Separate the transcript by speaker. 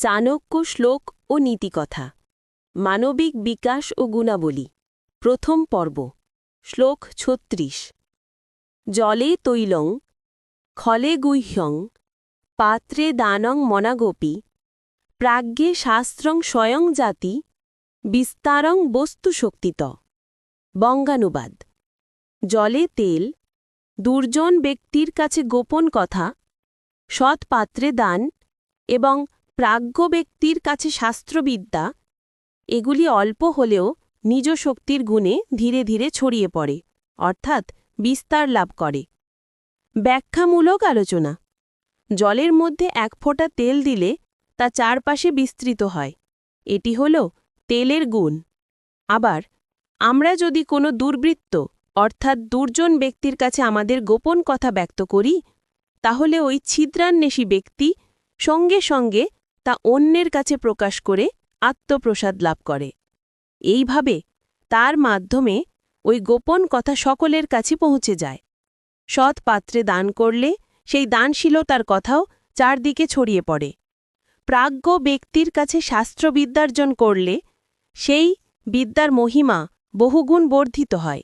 Speaker 1: চাণক্য শ্লোক ও নীতিকথা। মানবিক বিকাশ ও গুণাবলী। প্রথম পর্ব। শ্লোক ছত্রিশ। জলে তৈলং, খলে গুহ্যং, পাত্রে দানং মনাগোপী, প্রাজ্ঞে শাস্ত্রং স্বয়ং জাতি, বিস্তারং বস্তুশক্তিত বঙ্গানুবাদ। জলে তেল, দুর্জন ব্যক্তির কাছে গোপন কথা, সৎ পাত্রে দান এবং প্রাজ্ঞ ব্যক্তির কাছে শাস্ত্রবিদ্যা, এগুলি অল্প হলেও নিজ শক্তির গুণে ধীরে ধীরে ছড়িয়ে পড়ে, অর্থাৎ বিস্তার লাভ করে। ব্যাখ্যামূলক আলোচনা। জলের মধ্যে এক ফোঁটা তেল দিলে তা চারপাশে বিস্তৃত হয়। এটি হল তেলের গুণ। আবার, আমরা যদি কোনো দুর্বৃত্ত, অর্থাৎ দুর্জন ব্যক্তির কাছে আমাদের গোপন কথা ব্যক্ত করি, তাহলে ওই ছিদ্রান্বেষী ব্যক্তি সঙ্গে সঙ্গে তা অন্যের কাছে প্রকাশ করে আত্মপ্রসাদ লাভ করে। এইভাবে তার মাধ্যমে ওই গোপন কথা সকলের কাছে পৌঁছে যায়। সৎ পাত্রে দান করলে সেই দানশীলতার কথাও চারদিকে ছড়িয়ে পড়ে। প্রাজ্ঞ ব্যক্তির কাছে শাস্ত্রবিদ্যার্জন করলে সেই বিদ্যার মহিমা বহুগুণ বর্ধিত হয়।